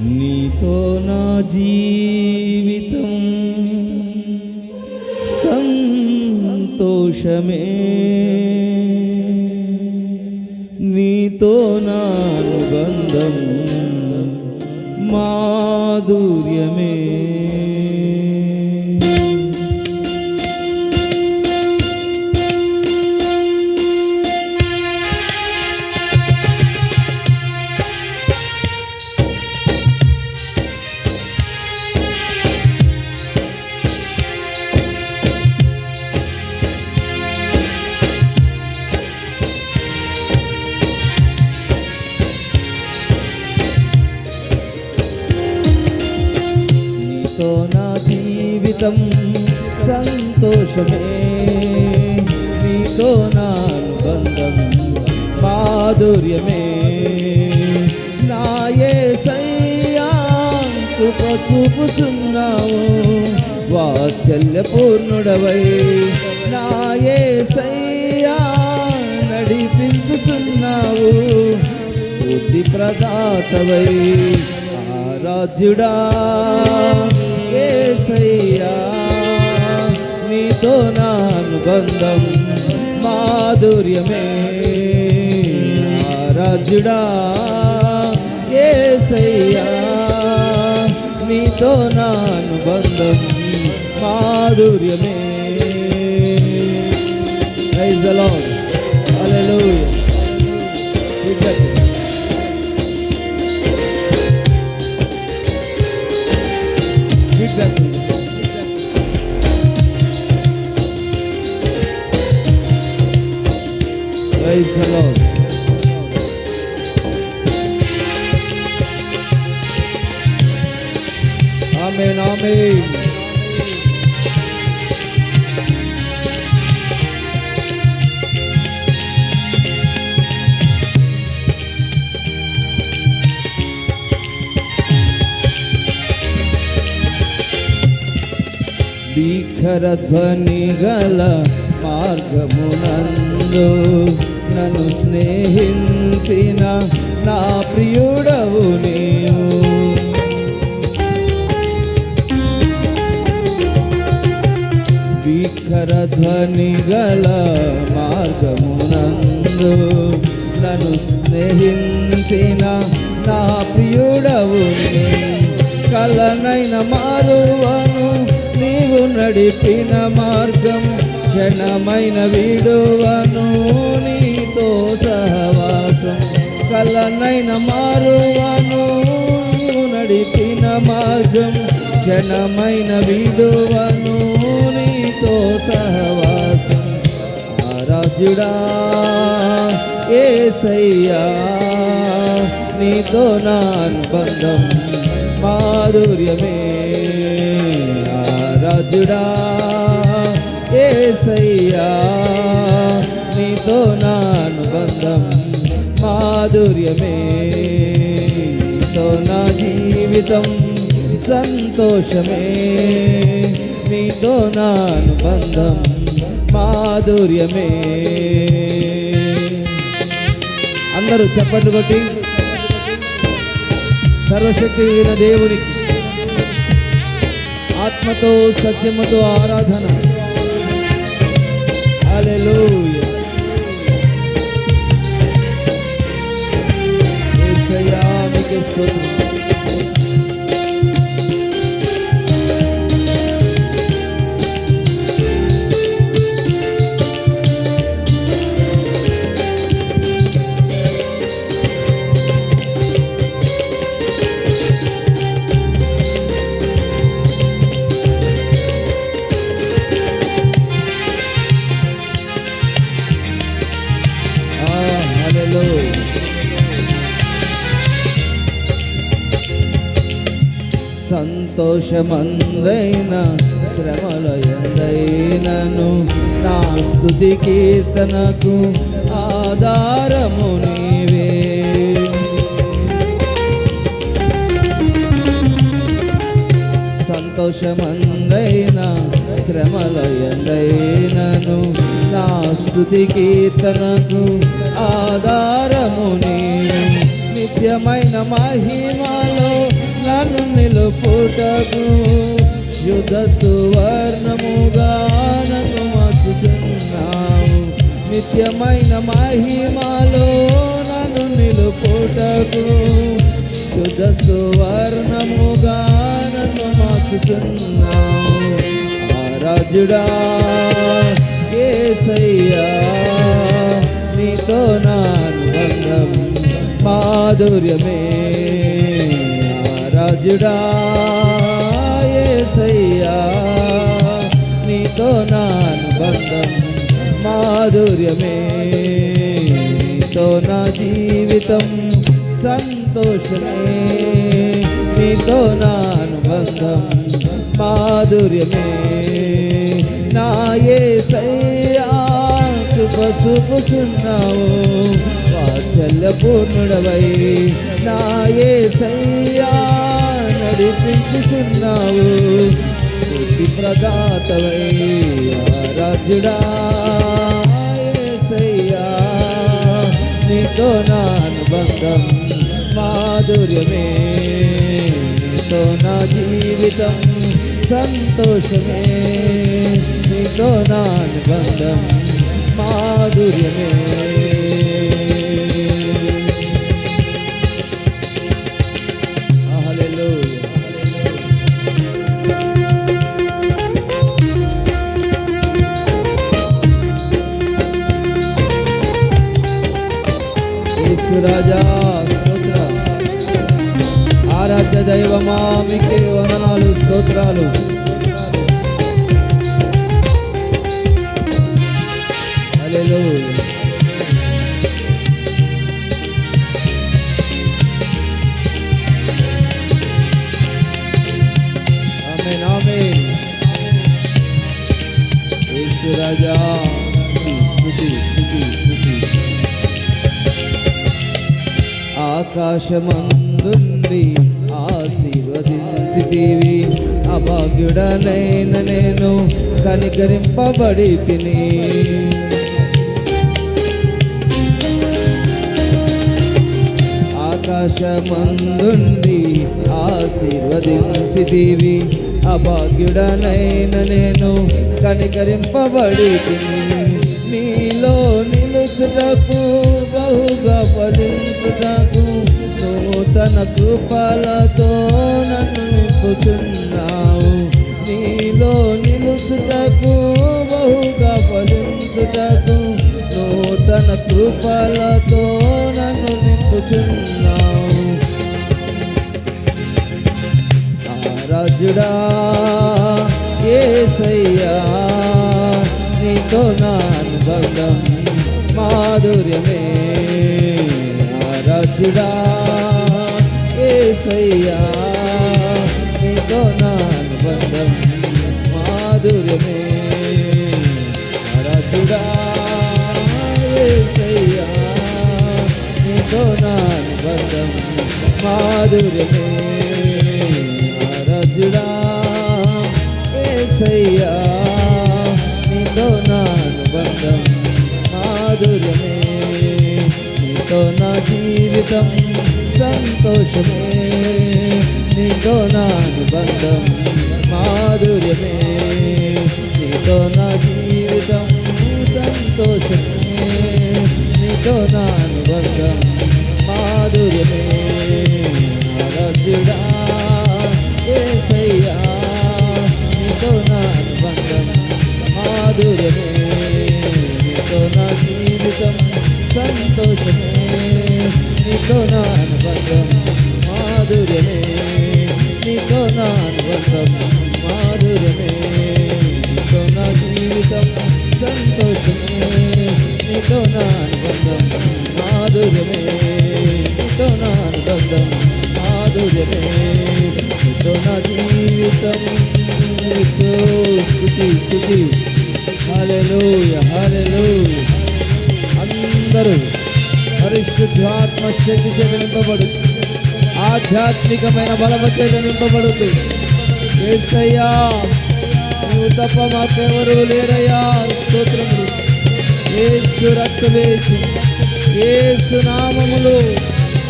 నీతో నా జీవితం సంతోషమే. నీతో నా అనుబంధం మాధుర్య జీవితం సంతోషమే. నీతో నా అనుబంధం మాధుర్యమే. నాయే సయ్యా కృప చూపుచున్నావు. వాత్సల్య పూర్ణుడవై నాయే సయ్యా నడిపించుచున్నావు. స్తుతి ప్రదాతవై ఆరాధ్యుడా. ఏసయ్యా నీతో నా అనుబంధం మాధుర్యమే. రాజుడా ఏసయ్యా నీతో నా అనుబంధం మాధుర్యమే. Praise the lord Praise the Lord. Amen, amen. భీకర ధ్వని గల మార్గమునందు నన్ను స్నేహించిన నా ప్రియుడవు నీవు. భీకర ధ్వని గల మార్గమునందు నన్ను స్నేహించిన నా ప్రియుడవు కలనైన మారువను నీవు నడిపిన మార్గం క్షణమైన విడువను సహవాసం. కలనైన మారువను నడిపిన మార్గం. జనమైన విడువను నీతో సహవాసం. ఆరాధ్యుడా ఏసయ్యా నీతో నా అనుబంధం మాధుర్యమే. ఆరాధ్యుడా ఏసయ్యా నీతో నానుబంధం మాధుర్యమే. నీతో నా జీవితం సంతోషమే. నీతో నా అనుబంధం మాధుర్యమే. అందరూ చెప్పండి కొట్టి. సర్వశక్తి అయిన దేవునికి ఆత్మతో సత్యముతో ఆరాధన. హల్లెలూయా. యేసయ్యా మీకే సంతోషమందైన శ్రమల ఎందైనను నా స్థుతి కీర్తనకు ఆధారము నీవే. సంతోషమందైన శ్రమల ఎందైనను నా స్థుతి కీర్తనకు ఆధారము నీవే. నిత్యమైన మహిమలో నన్ను నిలుపుటకు శుద్ధ సువర్ణముగా నన్ను నిత్యమైన మహిమలో నన్ను నిలుపుటకు శుద్ధ సువర్ణముగా నన్ను మార్చుచున్నావు. ఆరాజుడా ఏసయ్యా నీతో నా మాధుర్యమే. ఆరాజుడా ఏసయ్యా నీతో నా అనుబంధం మాధుర్యమే. నీతో నా జీవితం సంతోషమే. నీతో నా అనుబంధం మాధుర్యమే. నా ఏసయ్యా కృప చూపుచున్నావు. వాత్సల్య పూర్ణుడవై నా ఏసయ్యా నడిపించుచున్నావు స్తుతి ప్రదాతవై ఆరాధ్యుడా. యేసయ్యా నీతో నా అనుబంధం మాధుర్యమే. నీతో నా జీవితం సంతోషమే. నీతో నా అనుబంధం మాధుర్యమే. యేసురాజా స్తోత్ర ఆరాధ్య దైవమా మీకే వందనాలు స్తోత్రాలు. హల్లెలూయా. ఆమేన్ ఆమేన్. ఆకాశమందుండి ఆశీర్వదించితివి. అభాగ్యుడనైన నేను కనికరింపబడి తిని. ఆకాశమందుండి ఆశీర్వదించితివి. అభాగ్యుడనైన నేను కనికరింపబడి తిని. నీలో నిలుచుటకు బహుగా ఫలించుటకు తన కృపలతో నన్ను నింపుతున్నావు నీలో నిలుచుటకు బహుగా ఫలించుటకు నూతన కృపలతో నన్ను నింపుచున్నావు. రాజుడా ఏసయ్యా నీతో నా అనుబంధం మాధుర్యమే. రాజుడా ఏసయ్యా నీతో నా అనుబంధం మాధుర్యమే రాజుడా ఏసయ్యా నీతో నా అనుబంధం మాధుర్యమే ఆరాధ్యుడా ఏసయ్యా నీతో నా అనుబంధం మాధుర్యమే నీతో నా జీవితం సంతోషమే నీతో నా అనుబంధం మాధుర్యమే నీతో నా జీవితం సంతోషమే నీతో నా అనుబంధం మాధుర్యమే ఆరాధ్యుడా ఏసయ్యా నీతో నా అనుబంధం మాధుర్యమే నీతో నా జీవితం సంతోషమే నీతో నా అనుబంధం మాధుర్యమే నీతో నా అనుబంధం మాధుర్యమే నీతో నా జీవితం సంతోషమే నీతో నా అనుబంధం మాధుర్యమే నీతో నా అనుబంధం మాధుర్యమే నీతో నా జీవితం యేసు స్తుతి స్తుతి హల్లెలూయా హల్లెలూయా అందరూ. పరిశుద్ధాత్మ శక్తి చేత నింపబడు. ఆధ్యాత్మికమైన బలమ చేత నింపబడుతు ఏసయ్యా నువ్వు తప్ప మాకెవరు లేరయ్యా. స్తోత్రములు. ఏసు రక్త వేసి ఏసు నామములు.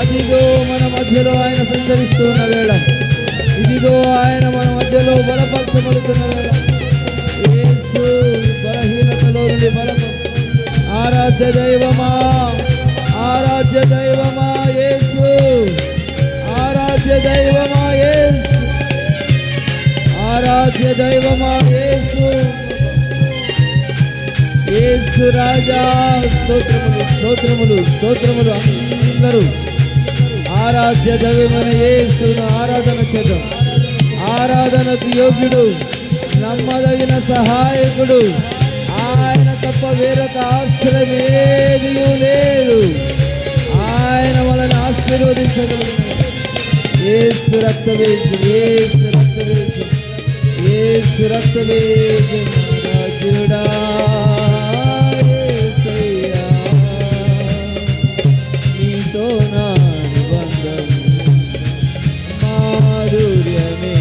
అదిగో మన మధ్యలో ఆయన సంచరిస్తూ ఉన్న వేళ. ఇదిగో ఆయన మన మధ్యలో బలపరచబడుతున్న వేళ. ఏసు బలహీనతలో నుండి బలపరచ ఆరాధ్య దైవమా ఆరాధ్య దైవమా యేసు ఆరాధ్య దైవమా యేసు ఆరాధ్య దైవమా యేసు. యేసు రాజా స్తోత్రములు స్తోత్రములు స్తోత్రములు అందరూ. ఆరాధ్య దైవమైన యేసును ఆరాధన చేద్దాం. ఆరాధనకు యోగ్యుడు నమ్మదగిన సహాయకుడు తప్ప వేరొక ఆశ్రయం ఏది లేదు. ఆయన మనల్ని ఆశీర్వదించగలడు ఏసు రక్తవేజు ఏసు రక్తవేజు ఏసు రక్తవేజు రాజుడా నీతో నా మాధుర్యమే.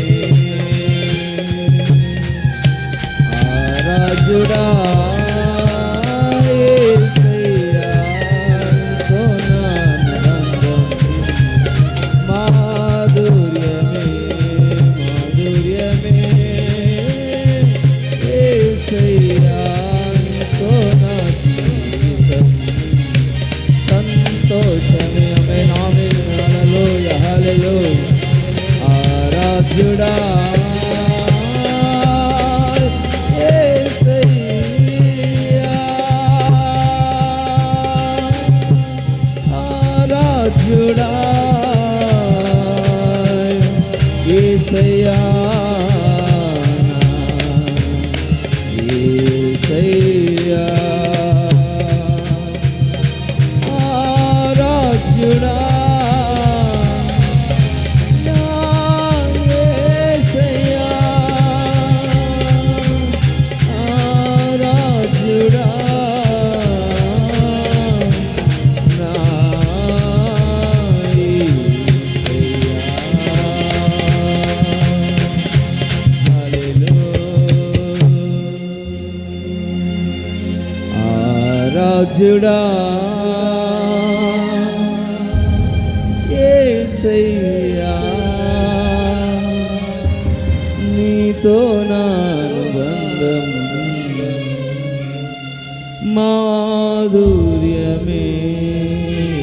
మాధుర్యమే.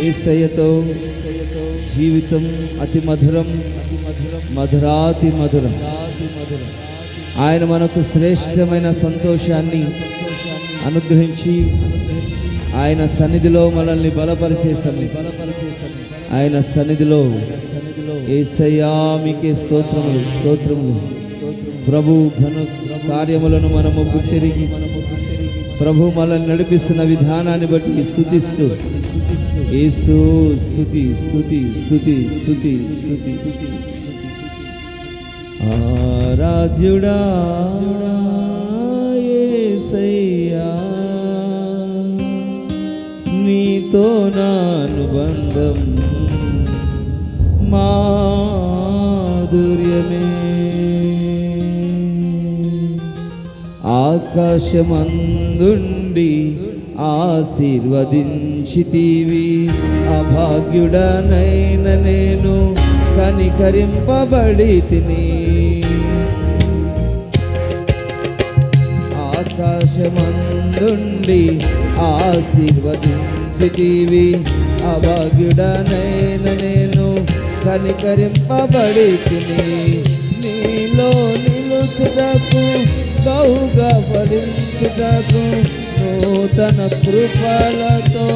యేసయ్యతో జీవితం అతి మధురం అతి మధురం మధురాతి మధురం. ఆయన మనకు శ్రేష్టమైన సంతోషాన్ని అనుగ్రహించి ఆయన సన్నిధిలో మనల్ని బలపరిచే సమయం. ఆయన సన్నిధిలో ఏసయ్యా మీకే స్తోత్రములు స్తోత్రములు. ప్రభు ఘన కార్యములను మనము గుర్తిరిగి ప్రభు మనల్ని నడిపిస్తున్న విధానాన్ని బట్టి స్థుతిస్తూ ఏసు స్థుతి స్థుతి స్థుతి స్థుతి స్థుతి ఆరాధ్యుడా. ఆకాశమందుండి ఆశీర్వదించితివి. అభాగ్యుడనైన నేను కనికరింపబడి తిని ఆకాశమందుండి ఆశీర్వదించితివి. అభాగ్యుడనైన నేను కనికరింపబడి తిని నీలో నిలుచుటకు బహుగా ఫలించుటకు నూతన కృపలతో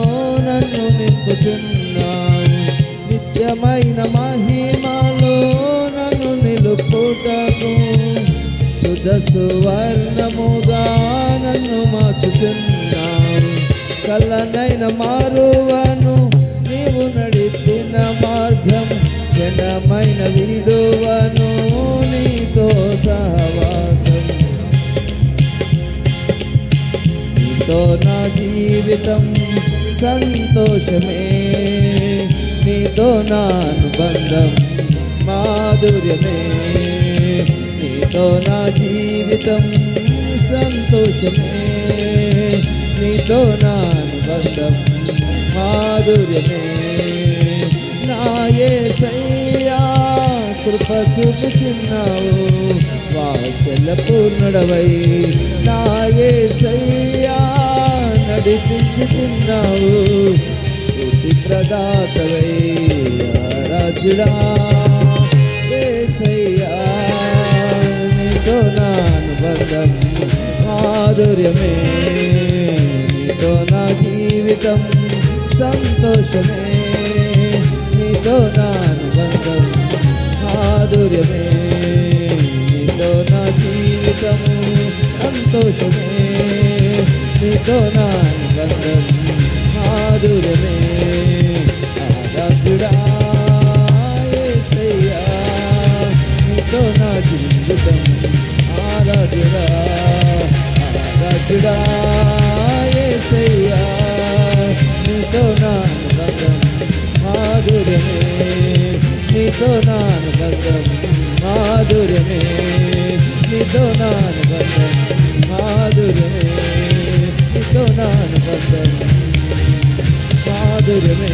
నన్ను నింపుతున్నాను నిత్యమైన మహిమలో నన్ను నిలుపుటకు శుద్ధ సువర్ణముగా నన్ను మార్చుతున్నాను కళ్ళనైన మారువను నీవు నడిపిన మార్గం జనమైన విడువను నీతో సహవా నీతో నా జీవితం సంతోషమే. నీతో నా అనుబంధం మాధుర్యమే. నీతో నా జీవితం సంతోషమే. నీతో నా అనుబంధం మాధుర్యమే. నాయే సయ్యా కృప చూపుచున్నావు. వాసల పూర్ణుడవై నాయే సయ్యా నడిపించుచున్నావు. స్థుతి ప్రదాతవై రాజుడా యేసయ్యా నీతో నా అనుబంధం మాధుర్యమే. నీతో నా జీవితం సంతోషమే. నీతో నా అనుబంధం మాధుర్యమే. నీతో నా జీవితం సంతోషమే. నీతో నా అనుబంధం మాధుర్యమే ఆరాధ్యుడా యేసయ్యా నీతో నా జీవితం ఆరాధ్యుడా ఆరాధ్యుడా యేసయ్యా నీతో నా అనుబంధం మాధుర్యమే నీతో నా అనుబంధం మాధుర్యమే నీతో నా అనుబంధం మాధుర్యమే అనుబంధం మాధుర్యమే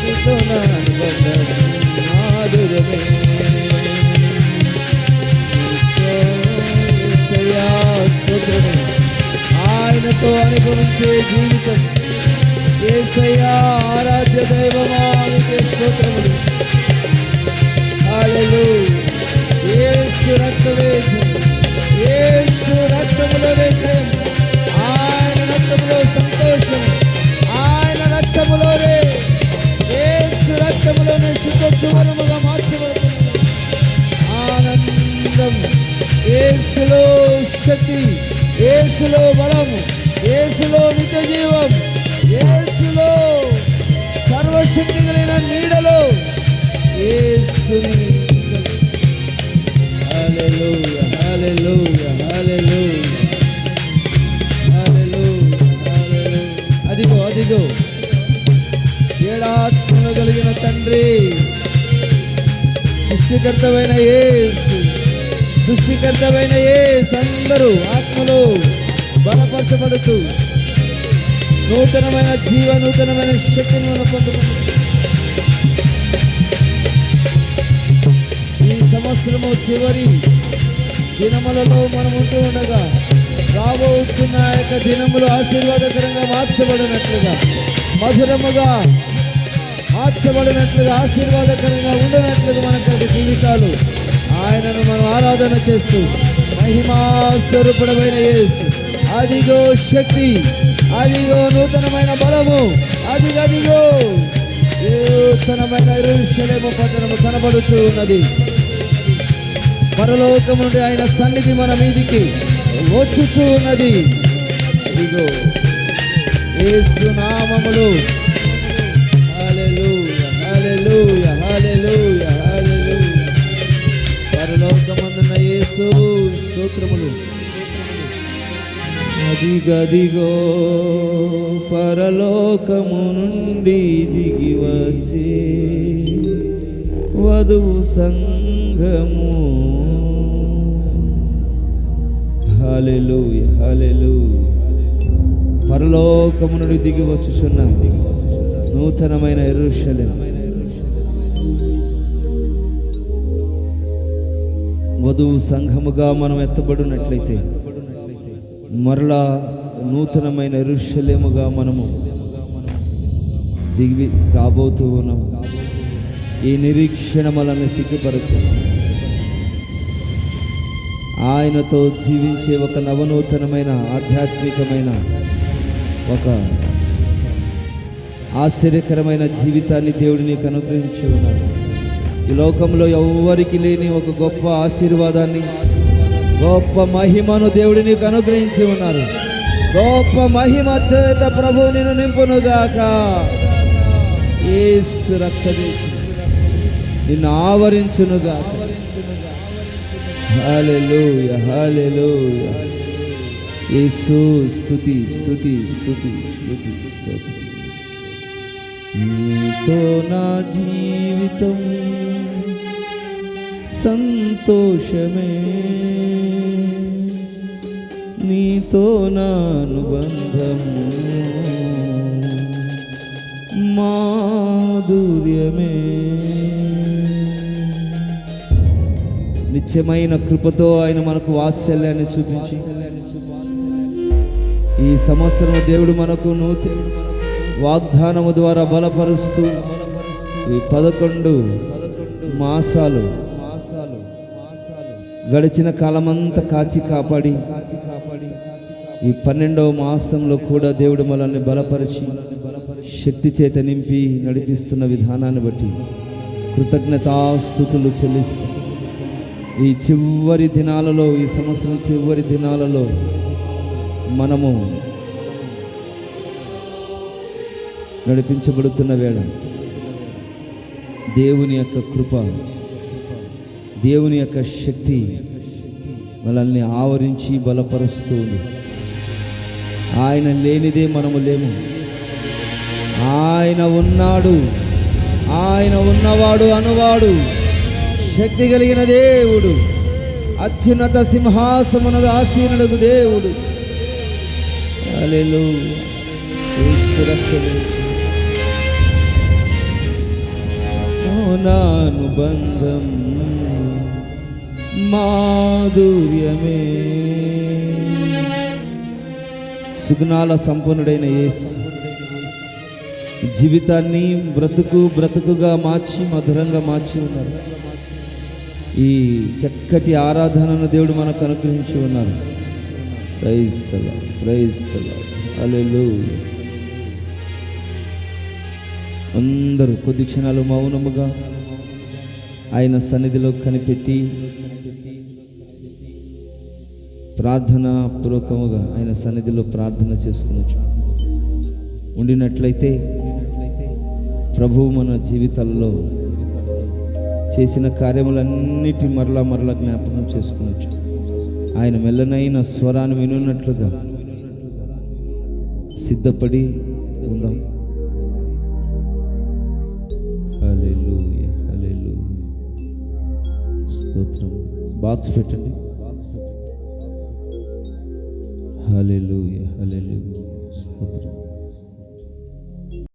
నీతో నా అనుబంధం మాధుర్యమే ఆయనతో అనుభవించే జీవితం ఏసయ్యా ఆరాధ్య దైవమా నీకే స్తోత్రములు హల్లెలూయా యేసు రక్తమే జయం. యేసు రక్తములో సంతోషం. ఆయన రక్తములోనే యేసు రక్తములోనే శుద్ధ సువర్ణముగా మార్చబడుతుంది ఆనందం. యేసులో శక్తి ఏసులో బలము ఏసులో నిత్య జీవం ఏసులో సర్వశక్తి కలిగిన నీడలో ఏసుని Hallelujah, hallelujah, hallelujah. అదిగో ఏడాత్మను కలిగిన తండ్రి? సృష్టికర్తమైన ఏ సృష్టికర్తమైన ఏ అందరూ ఆత్మలు బలపరచబడుతూ నూతనమైన జీవ నూతనమైన శక్తిని మనం పొందుకుంటాం ఈ సంవత్సరము చివరి దినములలో మనం ఉంటూ ఉండగా రాబోతున్న యొక్క దినములు ఆశీర్వాదకరంగా మార్చబడినట్లుగా మధురముగా మార్చబడినట్లుగా ఆశీర్వాదకరంగా ఉండనట్లుగా మనకు జీవితాలు ఆయనను మనం ఆరాధన చేస్తూ మహిమాస్వరూపుడమైన యేసు అదిగో శక్తి అదిగో నూతనమైన బలము అది అదిగో నూతనమైన ఇరుషలేము పట్టణము కనబడుతూ ఉన్నది. పరలోకం నుండి ఆయన సన్నిధి మన మీదికి వచ్చుచూ ఉన్నది ఇదిగో ఏసు నామములు. హల్లెలూయా. పరలోకమందున్న యేసు స్తోత్రములు. అదిగదిగో పరలోకము నుండి దిగి వచ్చే వధువు సంఘము. హల్లెలూయా పరలోకము నుండి దిగి వచ్చుచున్న నూతనమైన ఎరుషలే. వధువు సంఘముగా మనం ఎత్తబడినట్లయితే మరలా నూతనమైన ఎరుషలేముగా మనము దిగి రాబోతూ ఉన్నాము. ఈ నిరీక్షణ మనల్ని సిగ్గుపరచు ఆయనతో జీవించే ఒక నవనూతనమైన ఆధ్యాత్మికమైన ఒక ఆశ్చర్యకరమైన జీవితాన్ని దేవుడు నీకు అనుగ్రహించి ఉన్నాడు. ఈ లోకంలో ఎవ్వరికి లేని ఒక గొప్ప ఆశీర్వాదాన్ని గొప్ప మహిమను దేవుడు నీకు అనుగ్రహించి ఉన్నారు గొప్ప మహిమ చేత ప్రభు నిన్ను నింపునుగాక. ఏసు రక్త నిన్ను ఆవరించునుగాక. హల్లెలూయ హల్లెలూయ యేసు స్తుతి స్తుతి స్తుతి స్తుతి స్తుతి నీతో నా జీవితం సంతోషమే నీతో నా అనుబంధము మాధుర్యమే నిత్యమైన కృపతో ఆయన మనకు వాత్సల్యాన్ని చూపించి. ఈ సంవత్సరం దేవుడు మనకు నూతన వాగ్దానము ద్వారా బలపరుస్తూ ఈ పదకొండు మాసాలు మాసాలు గడిచిన కాలమంతా కాచి కాపాడి ఈ పన్నెండవ మాసంలో కూడా దేవుడు మనల్ని బలపరిచి శక్తి చేత నింపి నడిపిస్తున్న విధానాన్ని బట్టి కృతజ్ఞతాస్థుతులు చెల్లిస్తూ ఈ చివరి దినాలలో ఈ సంవత్సరం చివరి దినాలలో మనము నడిపించబడుతున్న వేళ. దేవుని యొక్క కృప దేవుని యొక్క శక్తి మనల్ని ఆవరించి బలపరుస్తూ ఉంది. ఆయన లేనిదే మనము లేము. ఆయన ఉన్నాడు. ఆయన ఉన్నవాడు అనువాడు. శక్తి కలిగిన దేవుడు. అత్యున్నత సింహాసమునకు ఆసీనుడు దేవుడు. నానుబంధం మాధుర్యమే. సుగుణాల సంపన్నుడైన యేసు. జీవితాన్ని బ్రతుకు బ్రతుకుగా మార్చి మధురంగా మార్చి ఉన్నారు. ఈ చక్కటి ఆరాధనను దేవుడు మనకు అనుగ్రహించి ఉన్నారు. క్రైస్తల క్రైస్తల అలెలు అందరూ కొద్ది క్షణాలు మౌనముగా ఆయన సన్నిధిలో కనిపెట్టి ప్రార్థన పూర్వకముగా ఆయన సన్నిధిలో ప్రార్థన చేసుకోవచ్చు ఉండినట్లయితే ప్రభువు మన జీవితాలలో చేసిన కార్యములన్నిటి మరలా మరలా జ్ఞాపకం చేసుకోవచ్చు ఆయన మెల్లనైన స్వరాన్ని వినున్నట్లుగా సిద్ధపడి ఉందాం. స్తోత్రం. బాక్స్ పెట్టండి. హల్లెలూయా లూ